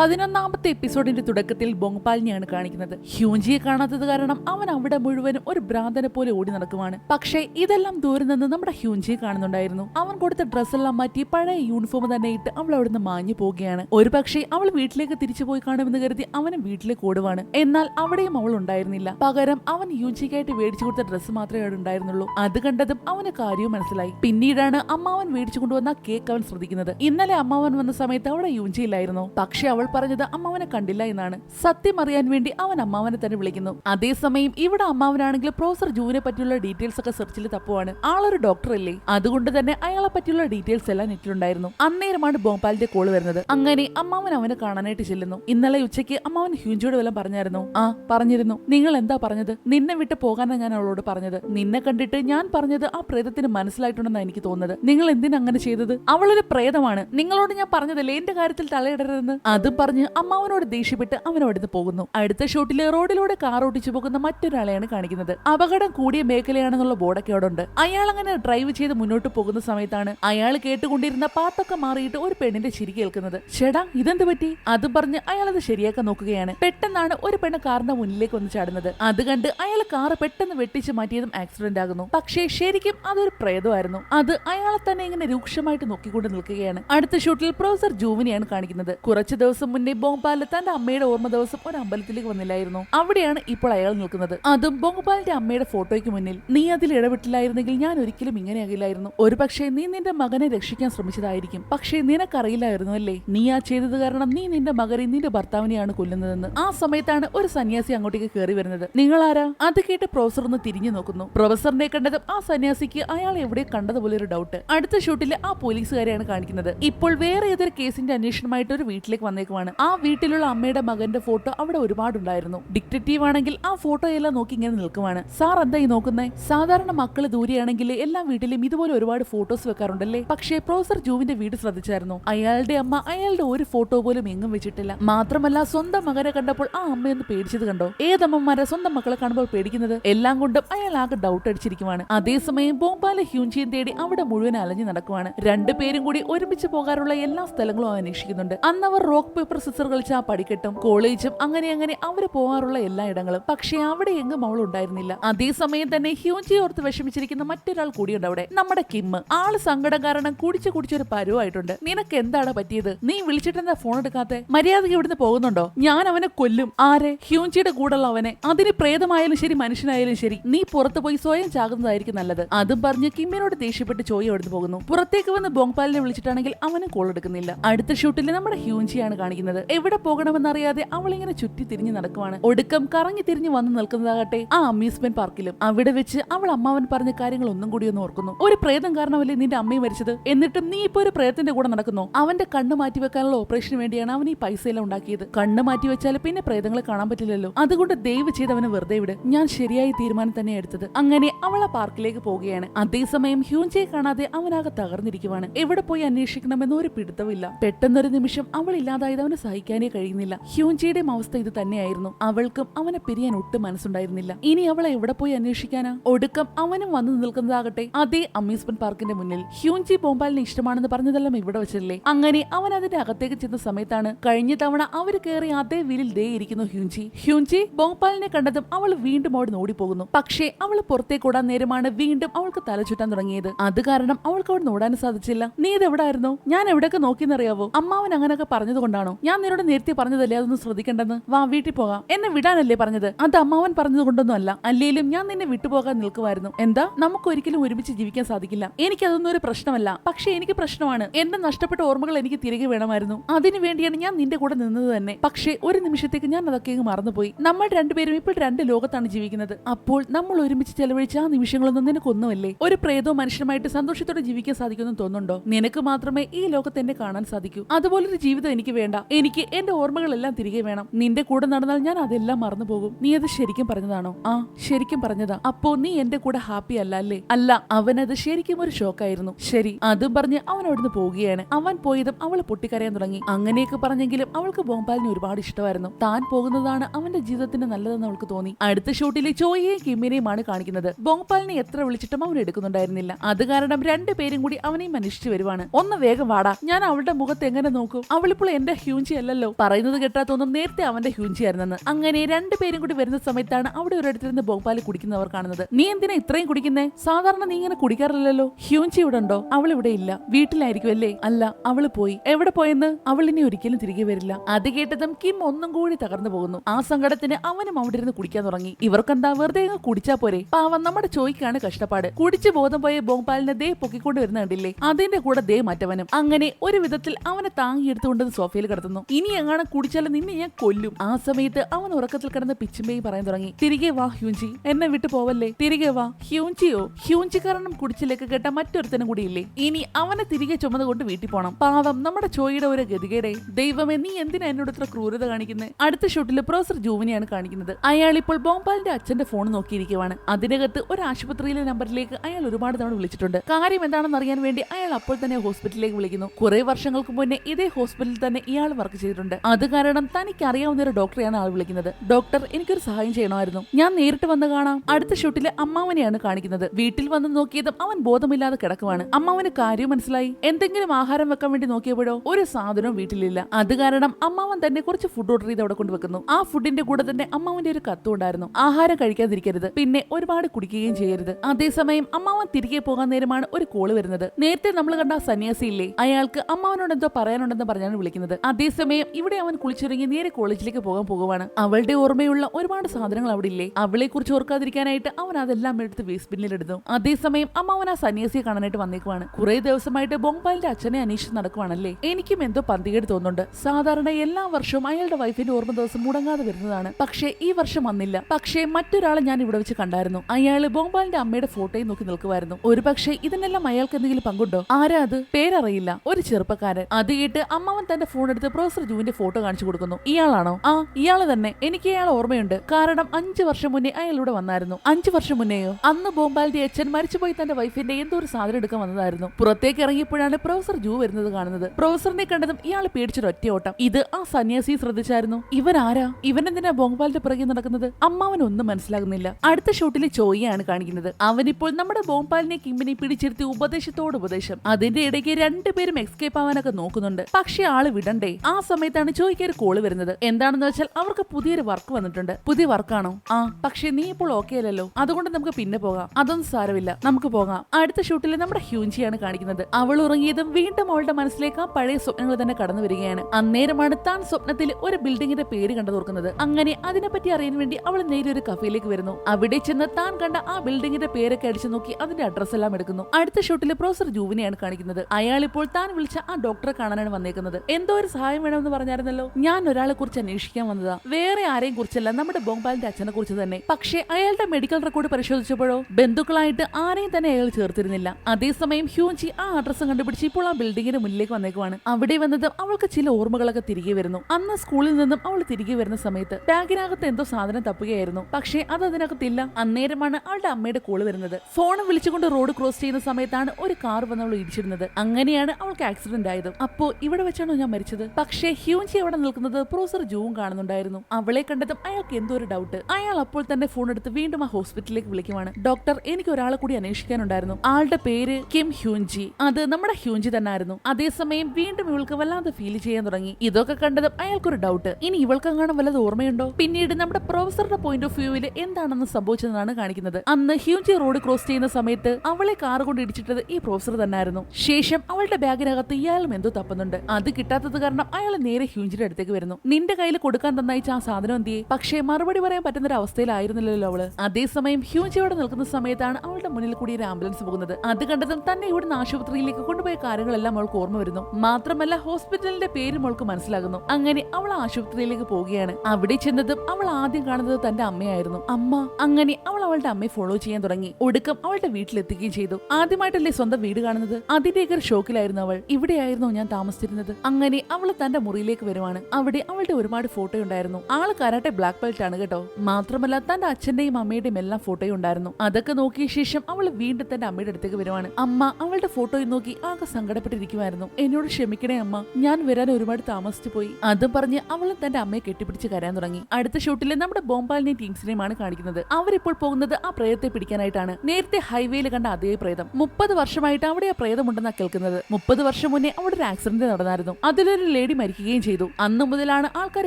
പതിനൊന്നാമത്തെ എപ്പിസോഡിന്റെ തുടക്കത്തിൽ ബോങ്പാലിനെയാണ് കാണിക്കുന്നത്. ഹ്യൂഞ്ചിയെ കാണാത്തത് കാരണം അവൻ അവിടെ മുഴുവനും ഒരു ഭ്രാന്തനെ പോലെ ഓടി നടക്കുവാണ്. പക്ഷേ ഇതെല്ലാം ദൂരെ നിന്ന് നമ്മുടെ ഹ്യൂഞ്ചിയെ കാണുന്നുണ്ടായിരുന്നു. അവൻ കൊടുത്ത ഡ്രസ്സെല്ലാം മാറ്റി പഴയ യൂണിഫോം തന്നെ ഇട്ട് അവൾ അവിടുന്ന് മാഞ്ഞു പോവുകയാണ്. ഒരു പക്ഷേ അവൾ വീട്ടിലേക്ക് തിരിച്ചു പോയി കാണുമെന്ന് കരുതി അവനും വീട്ടിലേക്ക് ഓടുവാണ്. എന്നാൽ അവിടെയും അവൾ ഉണ്ടായിരുന്നില്ല. പകരം അവൻ ഹ്യൂഞ്ചിക്കായിട്ട് മേടിച്ചു കൊടുത്ത ഡ്രസ്സ് മാത്രമേ അവിടെ ഉണ്ടായിരുന്നുള്ളൂ. അത് കണ്ടതും അവന് കാര്യവും മനസ്സിലായി. പിന്നീടാണ് അമ്മാവൻ മേടിച്ചു കൊണ്ടുവന്ന കേക്ക് അവൻ ശ്രദ്ധിക്കുന്നത്. ഇന്നലെ അമ്മാവൻ വന്ന സമയത്ത് അവിടെ യൂഞ്ചിയില്ലായിരുന്നു പക്ഷെ അവൾ പറഞ്ഞത് അമ്മാവനെ കണ്ടില്ല എന്നാണ്. സത്യം അറിയാൻ വേണ്ടി അവൻ അമ്മാവനെ തന്നെ വിളിക്കുന്നു. അതേസമയം ഇവിടെ അമ്മാവനാണെങ്കിൽ പ്രൊഫസർ ജൂവിനെ പറ്റിയുള്ള ഡീറ്റെയിൽസ് ഒക്കെ സെർച്ചിൽ തപ്പുവാണ്. ആളൊരു ഡോക്ടർ അല്ലേ? അതുകൊണ്ട് തന്നെ അയാളെ പറ്റിയുള്ള ഡീറ്റെയിൽസ് എല്ലാം നെറ്റിലുണ്ടായിരുന്നു അന്നേരമാണ് ഭോപ്പാലിന്റെ കോൾ വരുന്നത്. അങ്ങനെ അമ്മാവൻ അവനെ കാണാനായിട്ട് ചെല്ലുന്നു. ഇന്നലെ ഉച്ചയ്ക്ക് അമ്മാവൻ ഹ്യൂഞ്ചോട് വല്ലതും പറഞ്ഞായിരുന്നു? ആ പറഞ്ഞിരുന്നു. നിങ്ങൾ എന്താ പറഞ്ഞത്? നിന്നെ വിട്ട് പോകാനാണ് ഞാൻ അവളോട് പറഞ്ഞത്. നിന്നെ കണ്ടിട്ട് ഞാൻ പറഞ്ഞത് ആ പ്രേതത്തിന് മനസ്സിലായിട്ടുണ്ടെന്നാണ് എനിക്ക് തോന്നുന്നത്. നിങ്ങൾ എന്തിനാ അങ്ങനെ ചെയ്തത്? അവളൊരു പ്രേതമാണ്. നിങ്ങളോട് ഞാൻ പറഞ്ഞതല്ലേ? എന്റെ കാര്യത്തിൽ തലയിടരുതെന്ന്? അതും പറഞ്ഞ് അമ്മാവനോട് ദേഷ്യപ്പെട്ട് അവനോട് പോകുന്നു. അടുത്ത ഷോട്ടിൽ റോഡിലൂടെ കാർ ഓടിച്ചു പോകുന്ന മറ്റൊരാളെയാണ് കാണിക്കുന്നത്. അപകടം കൂടിയ മേഖലയാണെന്നുള്ള ബോർഡൊക്കെ അവിടെ ഉണ്ട്. അയാൾ അങ്ങനെ ഡ്രൈവ് ചെയ്ത് മുന്നോട്ട് പോകുന്ന സമയത്താണ് അയാൾ കേട്ടുകൊണ്ടിരുന്ന പാട്ടൊക്കെ മാറിയിട്ട് ഒരു പെണ്ണിന്റെ ചിരി കേൾക്കുന്നത്. ചേടാ ഇതെന്ത് പറ്റി? അത് പറഞ്ഞ് അയാൾ അത് ശരിയാക്കാൻ നോക്കുകയാണ്. പെട്ടെന്നാണ് ഒരു പെണ്ണ് കാറിന്റെ മുന്നിലേക്ക് വന്ന് ചാടുന്നത്. അത് കണ്ട് അയാൾ കാർ പെട്ടെന്ന് വെട്ടിച്ച് മാറ്റിയതും ആക്സിഡന്റ് ആകുന്നു. പക്ഷേ ശരിക്കും അതൊരു പ്രേതമായിരുന്നു. അത് അയാളെ തന്നെ ഇങ്ങനെ രൂക്ഷമായിട്ട് നോക്കിക്കൊണ്ട് നിൽക്കുകയാണ്. അടുത്ത ഷൂട്ടിൽ പ്രൊഫസർ ജൂവിനെയാണ് കാണിക്കുന്നത്. കുറച്ചു ദിവസം മുന്നേ ബോംബാലിൽ തന്റെ അമ്മയുടെ ഓർമ്മ ദിവസം ഒരു അമ്പലത്തിലേക്ക് വന്നില്ലായിരുന്നു. അവിടെയാണ് ഇപ്പോൾ അയാൾ നിൽക്കുന്നത്. അതും ബോംബാലിന്റെ അമ്മയുടെ ഫോട്ടോയ്ക്ക് മുന്നിൽ. നീ അതിൽ ഇടപെട്ടില്ലായിരുന്നെങ്കിൽ ഞാൻ ഒരിക്കലും ഇങ്ങനെയാകില്ലായിരുന്നു. ഒരു പക്ഷേ നീ നിന്റെ മകനെ രക്ഷിക്കാൻ ശ്രമിച്ചതായിരിക്കും. പക്ഷേ നിനക്കറിയില്ലായിരുന്നു അല്ലേ? നീ ആ ചെയ്തത് കാരണം നീ നിന്റെ മകനെ നിന്റെ ഭർത്താവിനെയാണ് കൊല്ലുന്നതെന്ന്. ആ സമയത്താണ് ഒരു സന്യാസി അങ്ങോട്ടേക്ക് കയറി വരുന്നത്. നിങ്ങൾ ആരാ അത് കേട്ട് പ്രൊഫസർ ഒന്ന് തിരിഞ്ഞു നോക്കുന്നു. പ്രൊഫസറിനെ കണ്ടതും ആ സന്യാസിക്ക് അയാൾ എവിടെ കണ്ടതുപോലെ ഒരു ഡൗട്ട് അടുത്ത ഷൂട്ടിൽ ആ പോലീസുകാരെയാണ് കാണിക്കുന്നത്. ഇപ്പോൾ വേറെ ഏതൊരു കേസിന്റെ അന്വേഷണമായിട്ട് ഒരു വീട്ടിലേക്ക് വന്നേക്കുവാണ് ആ വീട്ടിലുള്ള അമ്മയുടെ മകന്റെ ഫോട്ടോ അവിടെ ഒരുപാടുണ്ടായിരുന്നു. ഡിക്റ്റേറ്റീവ് ആണെങ്കിൽ ആ ഫോട്ടോ എല്ലാം നോക്കി ഇങ്ങനെ നിൽക്കുവാണ്. സാർ എന്തായി നോക്കുന്നത് നോക്കുന്നേ? സാധാരണ മക്കൾ ദൂരെയാണെങ്കിൽ എല്ലാ വീട്ടിലും ഇതുപോലെ ഒരുപാട് ഫോട്ടോസ് വെക്കാറുണ്ടല്ലേ? പക്ഷേ പ്രൊഫസർ ജൂവിന്റെ വീട് ശ്രദ്ധിച്ചായിരുന്നു. അയാളുടെ അമ്മ അയാളുടെ ഒരു ഫോട്ടോ പോലും എങ്ങും വെച്ചിട്ടില്ല. മാത്രമല്ല സ്വന്തം മകനെ കണ്ടപ്പോൾ ആ അമ്മയൊന്ന് പേടിച്ചത് കണ്ടോ? ഏതമ്മമാരെ സ്വന്തം മക്കളെ കാണുമ്പോൾ പേടിക്കുന്നത്? എല്ലാം കൊണ്ടും അയാൾ ആകെ ഡൗട്ട് അടിച്ചിരിക്കുവാണ്. അതേസമയം ബോംബാലെ ഹ്യൂൻജിയും തേടി അവിടെ മുഴുവൻ അലഞ്ഞു നടക്കുവാണ്. രണ്ടുപേരും കൂടി ഒരുമിച്ച് പോകാറുള്ള എല്ലാ സ്ഥലങ്ങളും അന്വേഷിക്കുന്നുണ്ട്. അന്നവർ റോക്ക് പേപ്പർ സിസർ കളിച്ച ആ പടിക്കെട്ടും കോളേജും അങ്ങനെ അങ്ങനെ അവർ പോകാറുള്ള എല്ലാ ഇടങ്ങളും. പക്ഷെ അവിടെ എങ്ങും അവൾ ഉണ്ടായിരുന്നില്ല. അതേസമയം തന്നെ ഹ്യൂജി ഓർത്ത് വിഷമിച്ചിരിക്കുന്ന മറ്റൊരാൾ കൂടിയുണ്ട് അവിടെ. നമ്മുടെ കിമ്മ് ആൾ സങ്കടം കാരണം കുടിച്ച് കുടിച്ചൊരു പരുവായിട്ടുണ്ട്. നിനക്ക് എന്താണ് പറ്റിയത്? നീ വിളിച്ചിട്ടെന്താ ഫോൺ എടുക്കാത്തെ? മര്യാദയ്ക്ക് ഇവിടുന്ന് പോകുന്നുണ്ടോ? ഞാൻ അവനെ കൊല്ലും. ആരെ? ഹ്യൂജിയുടെ കൂടെയുള്ള അവനെ. അതിന് പ്രേതമായാലും ശരി മനുഷ്യനായാലും ശരി നീ പുറത്തു പോയി സ്വയം ചാകുന്നതായിരിക്കും നല്ലത്. അതും പറഞ്ഞ് കിമ്മിനോട് ദേഷ്യപ്പെട്ട് ചോയ എടുത്തു പോകുന്നു. പുറത്തേക്ക് വന്ന് ബോങ്പാലിനെ വിളിച്ചിട്ടാണെങ്കിൽ അവനും കോൾ എടുക്കുന്നില്ല. അടുത്ത ഷൂട്ടിൽ നമ്മുടെ ഹ്യൂൻജിയാണ് കാണിക്കുന്നത്. എവിടെ പോകണമെന്നറിയാതെ അവൾ ഇങ്ങനെ ചുറ്റി തിരിഞ്ഞു നടക്കുവാണ്. ഒടുക്കം കറങ്ങി തിരിഞ്ഞു വന്ന് നിൽക്കുന്നതാകട്ടെ ആ അമ്യൂസ്മെന്റ് പാർക്കിലും. അവിടെ വെച്ച് അവൾ അമ്മാവൻ പറഞ്ഞ കാര്യങ്ങൾ ഒന്നും കൂടി ഒന്ന് ഓർക്കുന്നു. ഒരു പ്രേതം കാരണമല്ലേ നിന്റെ അമ്മയും മരിച്ചത്? എന്നിട്ടും നീ ഇപ്പൊ ഒരു പ്രേതത്തിന്റെ കൂടെ നടക്കുന്നു. അവന്റെ കണ്ണ് മാറ്റി വെക്കാനുള്ള ഓപ്പറേഷന് വേണ്ടിയാണ് അവൻ ഈ പൈസ എല്ലാം ഉണ്ടാക്കിയത്. കണ്ണ് മാറ്റി വെച്ചാൽ പിന്നെ പ്രേതങ്ങളെ കാണാൻ പറ്റില്ലല്ലോ. അതുകൊണ്ട് ദയവ് ചെയ്ത് അവനെ വെറുതെ വിട്. ഞാൻ ശരിയായ തീരുമാനം തന്നെ എടുത്തത്. അങ്ങനെ അവൾ ആ പാർക്കിലേക്ക് പോവുകയാണ്. അതേസമയം ഹ്യൂൻജയെ കാണാതെ അവനാകെ തകർന്നിരിക്കുവാണ്. എവിടെ പോയി അന്വേഷിക്കണമെന്ന് ഒരു പിടുത്തമില്ല പെട്ടെന്നൊരു നിമിഷം അവൾ ഇല്ലാതായത് അവന് സഹിക്കാനേ കഴിയുന്നില്ല. ഹ്യൂൻജിയുടെയും അവസ്ഥ ഇത് തന്നെയായിരുന്നു. അവൾക്കും അവനെ പിരിയാൻ ഒട്ടും മനസ്സുണ്ടായിരുന്നില്ല. ഇനി അവളെ എവിടെ പോയി അന്വേഷിക്കാനാ? ഒടുക്കം അവനും വന്നു നിൽക്കുന്നതാകട്ടെ. അതേ അമ്യൂസ്മെന്റ് പാർക്കിന്റെ മുന്നിൽ ഹ്യൂൻജി ബോംബാലിനെ ഇഷ്ടമാണെന്ന് പറഞ്ഞതെല്ലാം ഇവിടെ വെച്ചല്ലേ അങ്ങനെ അവൻ അതിന്റെ അകത്തേക്ക് ചെന്ന സമയത്താണ് കഴിഞ്ഞ തവണ അവർ കയറി അതേ വീലിൽ ദേ ഇരിക്കുന്നു ഹ്യൂൻജി ഹ്യൂൻജി ബോംബാലിനെ കണ്ടതും അവൾ വീണ്ടും അവിടെ ഓടിപ്പോകുന്നു. പക്ഷേ അവൾ പുറത്തേക്ക് ഓടാൻ നേരമാണ് വീണ്ടും അവൾക്ക് തല ചുറ്റാൻ തുടങ്ങിയത്. അത് കാരണം അവൾക്ക് അവിടെ ഓടാൻ സാധിച്ചില്ല. നീ ഇത് എവിടായിരുന്നു ഞാൻ എവിടെയൊക്കെ നോക്കിയെന്നറിയാവോ? അമ്മാവൻ അങ്ങനെയൊക്കെ പറഞ്ഞത് കൊണ്ടാണോ ഞാൻ നിന്നോട് നേരത്തെ പറഞ്ഞതല്ലേ? അതൊന്നും ശ്രദ്ധിക്കേണ്ടെന്ന്. വാ വീട്ടിൽ പോകാം. എന്നെ വിടാനല്ലേ പറഞ്ഞത്? അത് അമ്മാവൻ പറഞ്ഞത് കൊണ്ടൊന്നും അല്ല അല്ലേലും ഞാൻ നിന്നെ വിട്ടുപോകാൻ നിൽക്കുമായിരുന്നു. എന്താ? നമുക്ക് ഒരിക്കലും ഒരുമിച്ച് ജീവിക്കാൻ സാധിക്കില്ല. എനിക്ക് അതൊന്നും ഒരു പ്രശ്നമല്ല. പക്ഷേ എനിക്ക് പ്രശ്നമാണ്. എന്റെ നഷ്ടപ്പെട്ട ഓർമ്മകൾ എനിക്ക് തിരികെ വേണമായിരുന്നു. അതിനു വേണ്ടിയാണ് ഞാൻ നിന്റെ കൂടെ നിന്നത് തന്നെ. പക്ഷേ ഒരു നിമിഷത്തേക്ക് ഞാൻ അതൊക്കെ മറന്നുപോയി. നമ്മൾ രണ്ടുപേരും ഇപ്പോൾ രണ്ട് ലോകത്താണ് ജീവിക്കുന്നത്. അപ്പോൾ നമ്മൾ ഒരുമിച്ച് ചെലവഴിച്ച ആ നിമിഷങ്ങളൊന്നും നിനക്കൊന്നുമല്ലേ? ഒരു പ്രേതോ മനുഷ്യനുമായിട്ട് സന്തോഷത്തോടെ ജീവിക്കാൻ സാധിക്കുമെന്ന് തോന്നുന്നുണ്ടോ? നിനക്ക് മാത്രമേ ഈ ലോകത്തെന്നെ കാണാൻ സാധിക്കൂ. അതുപോലൊരു ജീവിതം എനിക്ക് വേണ്ട. എനിക്ക് എന്റെ ഓർമ്മകളെല്ലാം തിരികെ വേണം. നിന്റെ കൂടെ നടന്നാൽ ഞാൻ അതെല്ലാം മറന്നു പോകും. നീ അത് ശരിക്കും പറഞ്ഞതാണോ? ആ ശരിക്കും പറഞ്ഞതാ. അപ്പോ നീ എന്റെ കൂടെ ഹാപ്പി അല്ല അല്ലേ? അല്ല അവനത് ശരിക്കും ഒരു ഷോക്കായിരുന്നു. ശരി അതും പറഞ്ഞ് അവൻ അവിടുന്ന് പോവുകയാണ്. അവൻ പോയതും അവൾ പൊട്ടിക്കരയാൻ തുടങ്ങി. അങ്ങനെയൊക്കെ പറഞ്ഞെങ്കിലും അവൾക്ക് ബോംബാലിന് ഒരുപാട് ഇഷ്ടമായിരുന്നു. താൻ പോകുന്നതാണ് അവന്റെ ജീവിതത്തിന് നല്ലതെന്ന് അവൾക്ക് തോന്നി. അടുത്ത ഷൂട്ടിലെ ചോയയെയും കിമ്മിനെയുമാണ് കാണിക്കുന്നത്. ബോംബാലിനെ എത്ര വിളിച്ചിട്ടും അവൻ എടുക്കുന്നുണ്ടായിരുന്നില്ല. അത് കാരണം രണ്ടുപേരും കൂടി അവനെയും അന്വേഷിച്ചു വരുവാണ്. ഒന്ന് വേഗം വാടാ. ഞാൻ അവളുടെ മുഖത്ത് എങ്ങനെ നോക്കും? അവളിപ്പോൾ എന്റെ ഹ്യൂഞ്ചി അല്ലല്ലോ പറയുന്നത് കേട്ടാത്തൊന്നും നേരത്തെ അവന്റെ ഹ്യൂഞ്ചി ആയിരുന്നെന്ന് അങ്ങനെ രണ്ടുപേരും കൂടി വരുന്ന സമയത്താണ് അവിടെ ഒരിടത്തിരുന്ന് ഭോപ്പാൽ കുടിക്കുന്നവർ കാണുന്നത്. നീ എന്തിനാ ഇത്രയും കുടിക്കുന്നേ? സാധാരണ നീ ഇങ്ങനെ കുടിക്കാറില്ലല്ലോ. ഹ്യൂഞ്ചി ഇവിടെ ഉണ്ടോ? അവൾ ഇവിടെ ഇല്ല. വീട്ടിലായിരിക്കും അല്ലേ? അല്ല അവൾ പോയി. എവിടെ പോയെന്ന്? അവൾ ഇനി ഒരിക്കലും തിരികെ വരില്ല. അത് കേട്ടതും കിം ഒന്നും കൂടി തകർന്നു പോകുന്നു. ആ സങ്കടത്തിന് അവനും അവിടെ ഇരുന്ന് കുടിക്കാൻ തുടങ്ങി. ഇവർക്കെന്താ? വെറുതെ കുടിച്ചാ പോരെ. പാവം നമ്മുടെ ചോയ്ക്കാണ് കഷ്ടപ്പാട്. കുടിച്ച് ബോധം പോയ ബോംപാലിനെ ദേ പൊക്കിക്കൊണ്ട് വരുന്ന കണ്ടില്ലേ അതിന്റെ കൂടെ ദേ മറ്റവനും. അങ്ങനെ ഒരു വിധത്തിൽ അവനെ താങ്ങിയെടുത്തുകൊണ്ട് സോഫയിൽ കിടത്തുന്നു ഇനി എങ്ങാനും കുടിച്ചാലും നിന്നെ ഞാൻ കൊല്ലും. ആ സമയത്ത് അവൻ ഉറക്കത്തിൽ കിടന്ന് പിച്ചുമ്പേയും പറയാൻ തുടങ്ങി. തിരികെ വാ ഹ്യൂഞ്ചി എന്നെ വിട്ടു പോവല്ലേ? തിരികെ വാ. ഹ്യൂഞ്ചിയോ ഹ്യൂഞ്ചി കാരണം കുടിച്ചിലേക്ക് കേട്ട മറ്റൊരുത്തനും കൂടിയില്ലേ ഇനി അവനെ തിരികെ ചുമന്നുകൊണ്ട് വീട്ടിൽ പോണം. പാവം നമ്മുടെ ചോയുടെ ഒരു ഗതികേടെ. ദൈവമേ നീ എന്തിനാ എന്നോട് ഇത്ര ക്രൂരത കാണിക്കുന്നത് അടുത്ത ഷൂട്ടിൽ പ്രൊഫസർ ജൂവിനെയാണ് കാണിക്കുന്നത്. അയാൾ ഇപ്പോൾ ബോംബാലിന്റെ അച്ഛന്റെ ഫോൺ നോക്കിയിരിക്കുവാണ്. അതിനകത്ത് ഒരു ആശുപത്രിയിലെ നമ്പറിലേക്ക് അയാൾ ഒരുപാട് തവണ വിളിച്ചിട്ടുണ്ട്. കാര്യം എന്താണെന്ന് അറിയാൻ വേണ്ടി അയാൾ അപ്പോൾ തന്നെ ഹോസ്പിറ്റലിലേക്ക് വിളിക്കുന്നു. കുറെ വർഷങ്ങൾക്ക് മുന്നേ ഇതേ ഹോസ്പിറ്റലിൽ തന്നെ ഇയാൾ വർക്ക് ചെയ്തിട്ടുണ്ട്. അത് കാരണം തനിക്ക് അറിയാവുന്ന ഒരു ഡോക്ടറെയാണ് ആൾ വിളിക്കുന്നത്. ഡോക്ടർ എനിക്കൊരു സഹായം ചെയ്യണമായിരുന്നു. ഞാൻ നേരിട്ട് വന്ന് കാണാം. അടുത്ത ഷൂട്ടിലെ അമ്മാവനെയാണ് കാണിക്കുന്നത്. വീട്ടിൽ വന്ന് നോക്കിയതും അവൻ ബോധമില്ലാതെ കിടക്കുവാണ്. അമ്മാവന് കാര്യം മനസ്സിലായി. എന്തെങ്കിലും ആഹാരം വെക്കാൻ വേണ്ടി നോക്കിയപ്പോഴോ ഒരു സാധനവും വീട്ടിലില്ല. അത് കാരണം അമ്മാവൻ തന്നെ കുറച്ച് ഫുഡ് ഓർഡർ ചെയ്ത് അവിടെ കൊണ്ടുവെക്കുന്നു. ആ ഫുഡിന്റെ കൂടെ തന്നെ അമ്മാവന്റെ ഒരു കത്തും ഉണ്ടായിരുന്നു. ആഹാരം കഴിക്കാതിരിക്കരുത്. പിന്നെ ഒരുപാട് കുടിക്കുകയും ചെയ്യരുത്. അതേസമയം അമ്മാവൻ തിരികെ പോകാൻ നേരമാണ് ഒരു കോൾ വരുന്നത്. നേരത്തെ നമ്മൾ കണ്ട സന്യാസി ഇല്ലേ അയാൾക്ക് അമ്മാവനോട് എന്തോ പറയാനുണ്ടെന്ന് പറഞ്ഞാണ് വിളിക്കുന്നത്. അതേസമയം ഇവിടെ അവൻ കുളിച്ചിറങ്ങി നേരെ കോളേജിലേക്ക് പോകാൻ പോകുവാണ്. അവളുടെ ഓർമ്മയുള്ള ഒരുപാട് സാധനങ്ങൾ അവിടെ ഇല്ലേ? അവളെ കുറിച്ച് ഓർക്കാതിരിക്കാനായിട്ട് അവൻ അതെല്ലാം എടുത്ത് വേസ്റ്റ് ബിന്നിൽ എടുത്തു അതേസമയം അമ്മ അവൻ ആ സന്യാസിയെ കാണാനായിട്ട് വന്നേക്കുവാണ്. കുറെ ദിവസമായിട്ട് ബോംബാലിന്റെ അച്ഛനെ അന്വേഷിച്ച് നടക്കുവാണല്ലേ? എനിക്കും എന്തോ പന്തികേട് തോന്നുന്നുണ്ട്. സാധാരണ എല്ലാ വർഷവും അയാളുടെ വൈഫിന്റെ ഓർമ്മ ദിവസം മുടങ്ങാതെ വരുന്നതാണ്. പക്ഷേ ഈ വർഷം വന്നില്ല. പക്ഷേ മറ്റൊരാളെ ഞാൻ ഇവിടെ വെച്ച് കണ്ടായിരുന്നു. അയാൾ ബോംബാലിന്റെ അമ്മയുടെ ഫോട്ടോയും നോക്കി നിൽക്കുമായിരുന്നു ഒരു പക്ഷേ ഇതിനെല്ലാം അയാൾക്ക് എന്തെങ്കിലും പങ്കുണ്ടോ? ആരാ അത്? പേരറിയില്ല. ഒരു ചെറുപ്പക്കാരൻ. അത് കേട്ട് അമ്മാവൻ തന്റെ ഫോൺ പ്രൊഫസർ ജുവിന്റെ ഫോട്ടോ കാണിച്ചു കൊടുക്കുന്നു. ഇയാളാണോ? ആ ഇയാൾ തന്നെ. എനിക്ക് ഇയാൾ ഓർമ്മയുണ്ട്. കാരണം അഞ്ചു വർഷം മുന്നേ അയാളിവിടെ വന്നായിരുന്നു. അഞ്ചു വർഷം മുന്നേയോ? അന്ന് ബോംബാലിന്റെ അച്ഛൻ മരിച്ചുപോയി തന്റെ വൈഫിന്റെ എന്തോ ഒരു സാധനം എടുക്കാൻ വന്നതായിരുന്നു. പുറത്തേക്ക് ഇറങ്ങിയപ്പോഴാണ് പ്രൊഫസർ ജൂ വരുന്നത് കാണുന്നത്. പ്രൊഫസറിനെ കണ്ടതും ഇയാൾ പേടിച്ചൊരു ഓട്ടം ഇത് ആ സന്യാസി ശ്രദ്ധിച്ചായിരുന്നു. ഇവരാരാ ഇവനെന്തിനാ ബോംബാലിന്റെ പിറകെ നടക്കുന്നത്? അമ്മാവൻ ഒന്നും മനസ്സിലാകുന്നില്ല. അടുത്ത ഷോട്ടിൽ ചോയിയാണ് കാണിക്കുന്നത്. അവനിപ്പോൾ നമ്മുടെ ബോംബാലിനെ കിമ്മിനെ പിടിച്ചിരുത്തി ഉപദേശത്തോട് ഉപദേശം. അതിന്റെ ഇടയ്ക്ക് രണ്ടുപേരും എക്സ്കേപ്പ് ആവാനൊക്കെ നോക്കുന്നുണ്ട്. പക്ഷെ ആൾ വിടണ്ടേ. ആ സമയത്താണ് ജോയിക്ക് ഒരു കോൾ വരുന്നത്. എന്താണെന്ന് വെച്ചാൽ അവർക്ക് പുതിയൊരു വർക്ക് വന്നിട്ടുണ്ട്. പുതിയ വർക്കാണോ ആ പക്ഷെ നീ ഇപ്പോൾ ഓക്കെ അല്ലല്ലോ. അതുകൊണ്ട് നമുക്ക് പിന്നെ പോകാം. അതൊന്നും സാരമില്ല. നമുക്ക് പോകാം. അടുത്ത ഷൂട്ടിൽ നമ്മുടെ ഹ്യൂഞ്ചിയാണ് കാണിക്കുന്നത്. അവൾ ഉറങ്ങിയതും വീണ്ടും അവളുടെ മനസ്സിലേക്ക് ആ പഴയ സ്വപ്നങ്ങൾ തന്നെ കടന്നു വരികയാണ്. അന്നേരമാണ് താൻ സ്വപ്നത്തിൽ ഒരു ബിൽഡിങ്ങിന്റെ പേര് കണ്ടു തുറക്കുന്നത് അങ്ങനെ അതിനെപ്പറ്റി അറിയാൻ വേണ്ടി അവൾ നേരെ ഒരു കഫയിലേക്ക് വരുന്നു. അവിടെ ചെന്ന് താൻ കണ്ട ആ ബിൽഡിങ്ങിന്റെ പേരൊക്കെ അടിച്ചു നോക്കി അതിന്റെ അഡ്രസ് എല്ലാം എടുക്കുന്നു. അടുത്ത ഷൂട്ടിൽ പ്രൊഫസർ ജൂവിനെയാണ് കാണിക്കുന്നത്. അയാൾ ഇപ്പോൾ താൻ വിളിച്ച ആ ഡോക്ടറെ കാണാനാണ് വന്നേക്കുന്നത്. എന്തോ ഒരു സഹായം വേണമെന്ന് പറഞ്ഞായിരുന്നല്ലോ. ഞാൻ ഒരാളെ കുറിച്ച് അന്വേഷിക്കാൻ വന്നതാ. വേറെ ആരെയും കുറിച്ചല്ല. നമ്മുടെ ബോംബാലിന്റെ അച്ഛനെ കുറിച്ച് തന്നെ. പക്ഷേ അയാളുടെ മെഡിക്കൽ റെക്കോർഡ് പരിശോധിച്ചപ്പോഴോ ബന്ധുക്കളായിട്ട് ആരെയും തന്നെ അയാൾ ചേർത്തിരുന്നില്ല. അതേസമയം ഹ്യൂജി ആ അഡ്രസ്സ് കണ്ടുപിടിച്ച് ഇപ്പോൾ ആ ബിൽഡിങ്ങിന്റെ മുന്നിലേക്ക് വന്നേക്കുവാണ്. അവിടെ വന്നത് അവൾക്ക് ചില ഓർമ്മകളൊക്കെ തിരികെ വരുന്നു. അന്ന് സ്കൂളിൽ നിന്നും അവൾ തിരികെ വരുന്ന സമയത്ത് ബാഗിനകത്ത് എന്തോ സാധനം തപ്പുകയായിരുന്നു. പക്ഷേ അത് അതിനകത്തില്ല. അന്നേരമാണ് അവളുടെ അമ്മയുടെ കോൾ വരുന്നത്. ഫോൺ വിളിച്ചുകൊണ്ട് റോഡ് ക്രോസ് ചെയ്യുന്ന സമയത്താണ് ഒരു കാർ വന്ന് അവൾ ഇടിച്ചിരുന്നത്. അങ്ങനെയാണ് അവൾക്ക് ആക്സിഡന്റ് ആയത്. അപ്പോ ഇവിടെ വെച്ചാണോ ഞാൻ മരിച്ചത്? പക്ഷേ ഹ്യൂഞ്ചി അവിടെ നിൽക്കുന്നത് പ്രൊഫസർ ജൂവും കാണുന്നുണ്ടായിരുന്നു. അവളെ കണ്ടതും അയാൾക്ക് എന്തോ ഒരു ഡൗട്ട് അയാൾ അപ്പോൾ തന്നെ ഫോൺ എടുത്ത് വീണ്ടും ആ ഹോസ്പിറ്റലിലേക്ക് വിളിക്കുവാണ്. ഡോക്ടർ എനിക്ക് ഒരാളെ കൂടി അന്വേഷിക്കാനുണ്ടായിരുന്നു. ആളുടെ പേര് കിം ഹ്യൂൻജി. അത് നമ്മുടെ ഹ്യൂൻജി തന്നെ ആയിരുന്നു അതേസമയം വീണ്ടും ഇവൾക്ക് വല്ലാതെ ഫീൽ ചെയ്യാൻ തുടങ്ങി. ഇതൊക്കെ കണ്ടതും അയാൾക്കൊരു ഡൗട്ട് ഇനി ഇവൾക്കെങ്ങാനും വല്ലത് ഓർമ്മയുണ്ടോ? പിന്നീട് നമ്മുടെ പ്രൊഫസറുടെ പോയിന്റ് ഓഫ് വ്യൂവിൽ എന്താണെന്ന് സംഭവിച്ചതെന്നാണ് കാണിക്കുന്നത്. അന്ന് ഹ്യൂൻജി റോഡ് ക്രോസ് ചെയ്യുന്ന സമയത്ത് അവളെ കാർ കൊണ്ട് ഇടിച്ചിട്ടത് ഈ പ്രൊഫസർ തന്നെയായിരുന്നു ശേഷം അവളുടെ ബാഗിനകത്ത് ഇയാളും എന്തോ തപ്പുന്നുണ്ട്. അത് കിട്ടാത്തത് കാരണം അയാൾ നേരെ ഹ്യൂഞ്ചിന്റെ അടുത്തേക്ക് വരുന്നു. നിന്റെ കയ്യിൽ കൊടുക്കാൻ തന്നയച്ച ആ സാധനം എന്തിയെ? പക്ഷേ മറുപടി പറയാൻ പറ്റുന്ന ഒരു അവസ്ഥയിലായിരുന്നില്ലല്ലോ അവൾ. അതേസമയം ഹ്യൂഞ്ചി അവിടെ നിൽക്കുന്ന സമയത്താണ് അവളുടെ മുന്നിൽ കൂടി ഒരു ആംബുലൻസ് പോകുന്നത്. അത് കണ്ടതും തന്നെ ഇവിടുന്ന് ആശുപത്രിയിലേക്ക് കൊണ്ടുപോയ കാര്യങ്ങളെല്ലാം അവൾക്ക് ഓർമ്മ വരുന്നു. മാത്രമല്ല ഹോസ്പിറ്റലിന്റെ പേരും അവൾക്ക് മനസ്സിലാകുന്നു. അങ്ങനെ അവൾ ആശുപത്രിയിലേക്ക് പോവുകയാണ്. അവിടെ ചെന്നതും അവൾ ആദ്യം കാണുന്നത് തന്റെ അമ്മയായിരുന്നു. അമ്മ അങ്ങനെ അവൾ അവളുടെ അമ്മയെ ഫോളോ ചെയ്യാൻ തുടങ്ങി. ഒടുക്കം അവളുടെ വീട്ടിലെത്തുകയും ചെയ്തു. ആദ്യമായിട്ടല്ലേ സ്വന്തം വീട് കാണുന്നത്? അതിന്റെയൊക്കെ ഷോക്കിലായിരുന്നു അവൾ. ഇവിടെയായിരുന്നു ഞാൻ താമസിച്ചിരുന്നത്? അങ്ങനെ അവൾ തന്റെ മുറിയിലേക്ക് വരുവാണ്. അവിടെ അവളുടെ ഒരുപാട് ഫോട്ടോ ഉണ്ടായിരുന്നു. ആൾ കരാട്ടെ ബ്ലാക്ക് ബെൽറ്റ് ആണ് കേട്ടോ. മാത്രമല്ല തന്റെ അച്ഛന്റെയും അമ്മയുടെയും എല്ലാം ഫോട്ടോയും ഉണ്ടായിരുന്നു. അതൊക്കെ നോക്കിയ ശേഷം അവൾ വീണ്ടും തന്റെ അമ്മയുടെ അടുത്തേക്ക് വരുവാണ്. അമ്മ അവളുടെ ഫോട്ടോയിൽ നോക്കി ആകെ സങ്കടപ്പെട്ടിരിക്കുമായിരുന്നു എന്നോട് ക്ഷമിക്കണേ അമ്മ. ഞാൻ വരാൻ ഒരുപാട് താമസിച്ചു പോയി. അതും പറഞ്ഞ് അവൾ തന്റെ അമ്മയെ കെട്ടിപ്പിടിച്ച് കരയാൻ തുടങ്ങി. അടുത്ത ഷൂട്ടിൽ നമ്മുടെ ബോംബാലിനെയും ടീംസിനെയുമാണ് കാണിക്കുന്നത്. അവരിപ്പോൾ പോകുന്നത് ആ പ്രേതത്തെ പിടിക്കാനായിട്ടാണ്. നേരത്തെ ഹൈവേയിൽ കണ്ട അതേ പ്രേതം. മുപ്പത് വർഷമായിട്ട് അവിടെ ആ പ്രേതമുണ്ടെന്നാണ് കേൾക്കുന്നത്. മുപ്പത് വർഷം മുന്നേ അവിടെ ഒരു ആക്സിഡന്റ് നടന്നായിരുന്നു. അതിലൊരു ലേഡി മരിക്കുകയും ചെയ്തു. അന്നു മുതലാണ് ആൾക്കാർ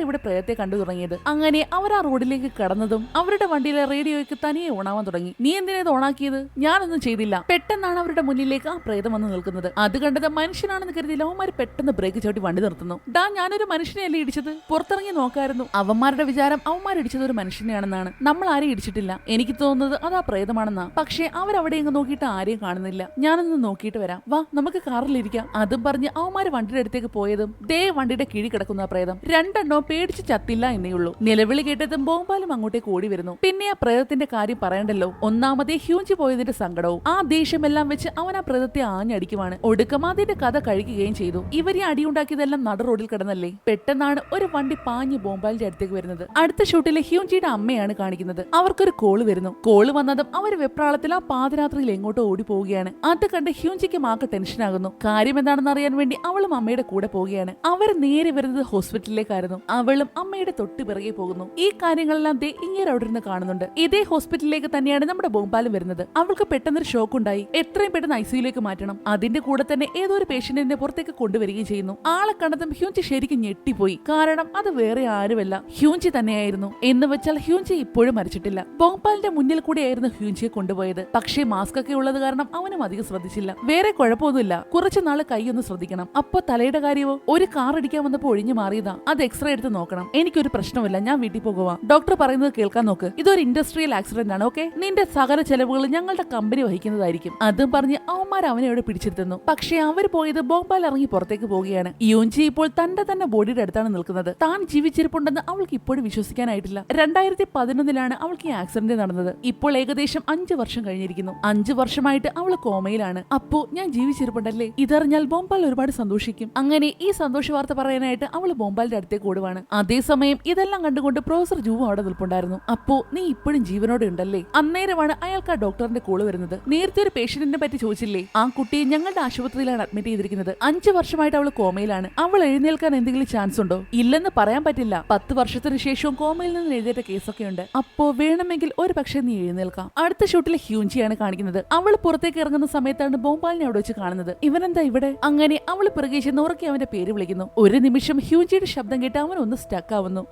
ഇവിടെ പ്രേതത്തെ കണ്ടു തുടങ്ങിയത്. അങ്ങനെ അവർ ആ റോഡിലേക്ക് കടന്നതും അവരുടെ വണ്ടിയിലെ റേഡിയോയ്ക്ക് തനിയെ ഓണാവാൻ തുടങ്ങി. നീ എന്തിനാ ഓണാക്കിയത്? ഞാനൊന്നും ചെയ്തില്ല. പെട്ടെന്നാണ് അവരുടെ മുന്നിലേക്ക് ആ പ്രേതം വന്ന് നിൽക്കുന്നത്. അത് കണ്ടത് മനുഷ്യനാണെന്ന് കരുതി അവന്മാർ പെട്ടെന്ന് ബ്രേക്ക് ചവിട്ടി വണ്ടി നിർത്തുന്നു. ഡാ ഞാനൊരു മനുഷ്യനെയല്ലേ ഇടിച്ചത്? പുറത്തിറങ്ങി നോക്കായിരുന്നു. അവന്മാരുടെ വിചാരം അവന്മാർ ഇടിച്ചത് ഒരു മനുഷ്യനെയാണെന്നാണ്. നമ്മൾ ആരെയും ഇടിച്ചിട്ടില്ല. എനിക്ക് തോന്നുന്നത് അത് ആ പ്രേതമാണെന്നാ. പക്ഷേ അവരവിടെ ഇങ്ങ് നോക്കിയിട്ട് ആരെയും കാണുന്നില്ല. ഞാനൊന്ന് നോക്കിയിട്ട് വരാം. വാ നമുക്ക് കാറിലിരിക്കാം. അതും പറഞ്ഞ് അവന്മാര് വണ്ടിയുടെ അടുത്തേക്ക് പോയതും ദേ വണ്ടിയുടെ കീഴിൽ കിടക്കുന്ന പ്രേതം രണ്ടെണ്ണോ പേടിച്ച് ചത്തില്ല എന്നേ ഉള്ളൂ. നിലവിളി കേട്ടതും ബോംബാലും അങ്ങോട്ടേക്ക് ഓടി വരുന്നു. പിന്നെ ആ പ്രേതത്തിന്റെ കാര്യം പറയണ്ടല്ലോ. ഒന്നാമതേ ഹ്യൂഞ്ചി പോയതിന്റെ സങ്കടവും. ആ ദേഷ്യമെല്ലാം വെച്ച് അവൻ ആ പ്രേതത്തെ ആഞ്ഞടിക്കുവാണ്. ഒടുക്കമാതിന്റെ കഥ കഴിക്കുകയും ചെയ്തു. ഇവരെ അടിയുണ്ടാക്കിയതെല്ലാം നട റോഡിൽ കിടന്നല്ലേ? പെട്ടെന്നാണ് ഒരു വണ്ടി പാഞ്ഞ് ബോംബാലിന്റെ അടുത്തേക്ക് വരുന്നത്. അടുത്ത ഷൂട്ടിലെ ഹ്യൂഞ്ചിയുടെ അമ്മയാണ് കാണിക്കുന്നത്. അവർക്കൊരു കോൾ വരുന്നു. കോൾ വന്നതും അവർ വെപ്രാളത്തിൽ ആ പാതിരാത്രിയിൽ എങ്ങോട്ടോ ഓടി പോവുകയാണ് അത് കണ്ട് ഹ്യൂഞ്ചിക്ക് മാക്ക് ടെൻഷനാകുന്നു. കാര്യം എന്താണെന്ന് അറിയാൻ വേണ്ടി അവളും അമ്മയുടെ കൂടെ പോവുകയാണ്. അവർ നേരെ വരുന്നത് ഹോസ്പിറ്റലിലേക്കായിരുന്നു. അവളും അമ്മയുടെ തൊട്ട് പിറകെ പോകുന്നു. ഈ കാര്യങ്ങളെല്ലാം ദേ ഇങ്ങനെ അവിടെ നിന്ന് കാണുന്നുണ്ട്. ഇതേ ഹോസ്പിറ്റലിലേക്ക് തന്നെയാണ് നമ്മുടെ ബോംബാലും വരുന്നത്. അവൾക്ക് പെട്ടെന്നൊരു ഷോക്ക് ഉണ്ടായി എത്രയും പെട്ടെന്ന് ഐസിയുലേക്ക് മാറ്റണം. അതിന്റെ കൂടെ തന്നെ ഏതോ ഒരു പേഷ്യന്റിനെ പുറത്തേക്ക് കൊണ്ടുവരികയും ചെയ്യുന്നു. ആളെ കണ്ടതും ഹ്യൂഞ്ചി ശരിക്കും ഞെട്ടിപ്പോയി. കാരണം അത് വേറെ ആരുമല്ല. ഹ്യൂഞ്ചി തന്നെയായിരുന്നു. എന്ന് വെച്ചാൽ ഹ്യൂഞ്ചി ഇപ്പോഴും മരിച്ചിട്ടില്ല. ബോംബാലിന്റെ മുന്നിൽ കൂടെയായിരുന്നു ഹ്യൂഞ്ചിയെ കൊണ്ടുപോയത്. പക്ഷേ മാസ്ക് ഒക്കെ ഉള്ളത് കാരണം അവനും അധികം ശ്രദ്ധിച്ചില്ല. വേറെ കുഴപ്പമൊന്നുമില്ല. കുറച്ചു നാൾ കൈയൊന്ന് ശ്രദ്ധിക്കണം. അപ്പൊ തലയുടെ കാര്യമോ? ഒരു കാർ അടിക്കാൻ വന്നപ്പോ ഒഴിഞ്ഞു മാറിയതാ. അത് എക്സ്റേ എടുത്ത് നോക്കണം. എനിക്കൊരു പ്രശ്നമില്ല ഞാൻ വീട്ടിൽ പോകുവാ. ഡോക്ടർ പറയുന്നത് കേൾക്കാൻ നോക്ക്. ഇതൊരു ഇൻഡസ്ട്രിയൽ ആക്സിഡന്റ് ആണ് ഓക്കെ നിന്റെ സകല ചെലവുകൾ ഞങ്ങളുടെ കമ്പനി വഹിക്കുന്നതായിരിക്കും. അതും പറഞ്ഞ് അവന്മാർ അവനെ അവിടെ പിടിച്ചിരുത്തുന്നു പക്ഷേ അവർ പോയത് ബോംബാൽ ഇറങ്ങി പുറത്തേക്ക് പോവുകയാണ്. യോഞ്ചി ഇപ്പോൾ തന്റെ തന്നെ ബോഡിയുടെ അടുത്താണ് നിൽക്കുന്നത്. താൻ ജീവിച്ചിരിപ്പുണ്ടെന്ന് അവൾക്ക് ഇപ്പോഴും വിശ്വസിക്കാനായിട്ടില്ല. രണ്ടായിരത്തി പതിനൊന്നിലാണ് അവൾക്ക് ഈ ആക്സിഡന്റ് നടന്നത്. ഇപ്പോൾ ഏകദേശം അഞ്ചു വർഷം കഴിഞ്ഞിരിക്കുന്നു. അഞ്ചു വർഷമായിട്ട് അവൾ കോമയിലാണ്. അപ്പോ ഞാൻ ജീവിച്ചിരിപ്പുണ്ടല്ലേ? ഇതറിഞ്ഞാൽ ബോംബാൽ ഒരുപാട് സന്തോഷിക്കും. അങ്ങനെ ഈ സന്തോഷ വാർത്ത പറയാനായിട്ട് അവൾ ബോംബാലിന്റെ അടുത്തേക്ക് ഓടുവാണ്. അതേസമയം ഇതെല്ലാം കണ്ടുകൊണ്ട് പ്രൊഫസർ ജൂവും അവിടെ നിൽപ്പുണ്ടായിരുന്നു. അപ്പോ നീ ഇപ്പോഴും ജീവനോടെ ഉണ്ടല്ലേ? അന്നേരമാണ് അയാൾക്ക് ആ ഡോക്ടറിന്റെ കോൾ വരുന്നത്. നേരത്തെ ഒരു പേഷ്യന്റിനെ പറ്റി ചോദിച്ചില്ലേ? ആ കുട്ടിയെ ഞങ്ങളുടെ ആശുപത്രിയിലാണ് അഡ്മിറ്റ് ചെയ്തിരിക്കുന്നത്. അഞ്ചു വർഷമായിട്ട് അവൾ കോമയിലാണ്. അവൾ എഴുന്നേൽക്കാൻ എന്തെങ്കിലും ചാൻസ് ഉണ്ടോ? ഇല്ലെന്ന് പറയാൻ പറ്റില്ല. പത്ത് വർഷത്തിന് ശേഷവും കോമയിൽ നിന്ന് എഴുതേറ്റ കേസൊക്കെ ഉണ്ട്. അപ്പോ വേണമെങ്കിൽ ഒരു പക്ഷേ നീ എഴുന്നേൽക്കാം. അടുത്ത ഷൂട്ടിൽ ഹ്യൂഞ്ചിയാണ് കാണിക്കുന്നത്. അവൾ പുറത്തേക്ക് ഇറങ്ങുന്ന സമയത്താണ് ബോംബാലിനെ അവിടെ വെച്ച് കാണുന്നത്. ഇവനെന്താ ഇവിടെ? അങ്ങനെ അവൾ പിറകെ ചെന്ന് ഉറക്കി അവന്റെ പേര് വിളിക്കുന്നു ഒരു നിമിഷം ഹ്യൂഞ്ചിയുടെ ശബ്ദം കേട്ട് അവൻ ഒന്ന് സ്റ്റക്ക് ആവുന്നു.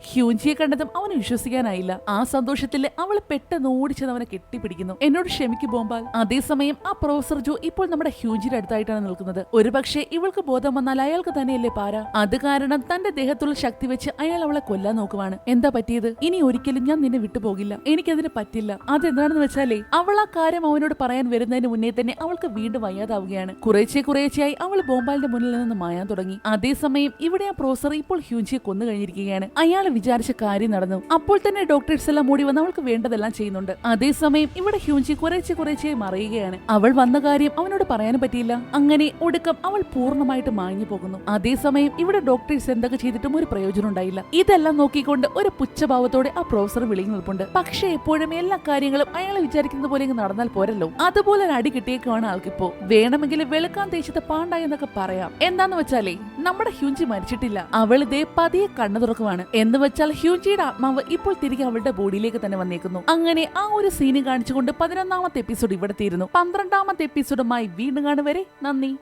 കണ്ടതും അവന് വിശ്വസിക്കാനായില്ല. ആ സന്തോഷത്തിൽ അവൾ പെട്ടെന്ന് ഓടിച്ചത് അവനെ കെട്ടിപ്പിടിക്കുന്നു. എന്നോട് ക്ഷമിക്കു ബോംബാൽ. അതേസമയം ആ പ്രൊഫസർ ജോ ഇപ്പോൾ നമ്മുടെ ഹ്യൂഞ്ചിയുടെ അടുത്തായിട്ടാണ് നിൽക്കുന്നത്. ഒരുപക്ഷെ ഇവൾക്ക് ബോധം വന്നാൽ അയാൾക്ക് തന്നെയല്ലേ പാര. അത് കാരണം തന്റെ ദേഹത്തുള്ള ശക്തി വെച്ച് അയാൾ അവളെ കൊല്ലാൻ നോക്കുവാണ്. എന്താ പറ്റിയത്? ഇനി ഒരിക്കലും ഞാൻ നിന്നെ വിട്ടുപോകില്ല. എനിക്കതിന് പറ്റില്ല. അതെന്താണെന്ന് വെച്ചാലേ അവൾ ആ കാര്യം അവനോട് പറയാൻ വരുന്നതിന് മുന്നേ തന്നെ അവൾക്ക് വീണ്ടും വയ്യാതാവുകയാണ്. കുറേശ്ശെ കുറേശ്ശെയായി അവൾ ബോംബാലിന്റെ മുന്നിൽ നിന്ന് മായാൻ തുടങ്ങി. അതേസമയം ഇവിടെ ആ പ്രൊഫസർ ഇപ്പോൾ ഹ്യൂഞ്ചിയെ കൊന്നു കഴിഞ്ഞിരിക്കുകയാണ്. അയാൾ വിചാരിച്ച കാര്യം നടന്നു. അപ്പോൾ തന്നെ ഡോക്ടേഴ്സ് എല്ലാം മൂടി വന്ന് അവൾക്ക് വേണ്ടതെല്ലാം ചെയ്യുന്നുണ്ട്. അതേസമയം ഇവിടെ ഹ്യൂഞ്ചി കുറേച്ചെ കുറേശ്ശെയായി മറിയുകയാണ്. അവൾ വന്ന കാര്യം അവനോട് പറയാനും പറ്റിയില്ല. അങ്ങനെ ഒടുക്കം അവൾ പൂർണമായിട്ട് മാഞ്ഞു പോകുന്നു. അതേസമയം ഇവിടെ ഡോക്ടേഴ്സ് എന്തൊക്കെ ചെയ്തിട്ടും ഒരു പ്രയോജനം ഉണ്ടായില്ല. ഇതെല്ലാം നോക്കിക്കൊണ്ട് ഒരു പുച്ഛഭാവത്തോടെ ആ പ്രൊഫസർ വിളിഞ്ഞു നിൽപ്പുണ്ട്. പക്ഷേ എപ്പോഴും എല്ലാ കാര്യങ്ങളും അയാൾ വിചാരിക്കുന്നത് പോലെ നടന്നാൽ പോരല്ലോ. അതുപോലെ അടി കിട്ടിയേക്കാണ് ആൾക്കിപ്പോ. വേണമെങ്കിൽ വെളുക്കാൻ തേച്ചത് പാണ്ട എന്നൊക്കെ പറയാം. എന്താന്ന് വെച്ചാലേ നമ്മുടെ ഹ്യൂഞ്ചി മരിച്ചിട്ടില്ല. അവൾ ഇതേ പതിയെ കണ്ണു തുറക്കുവാണ്. എന്ന് വെച്ചാൽ ഹ്യൂഞ്ചിയുടെ ആത്മാവ് ഇപ്പോൾ തിരികെ അവളുടെ ബോഡിയിലേക്ക് തന്നെ വന്നേക്കുന്നു. അങ്ങനെ ആ ഒരു സീന് കാണിച്ചുകൊണ്ട് പതിനൊന്നാമത്തെ എപ്പിസോഡ് ഇവിടെ തീരുന്നു. പന്ത്രണ്ടാമത്തെ എപ്പിസോഡുമായി വീണ്ടും കാണുവരെ നന്ദി.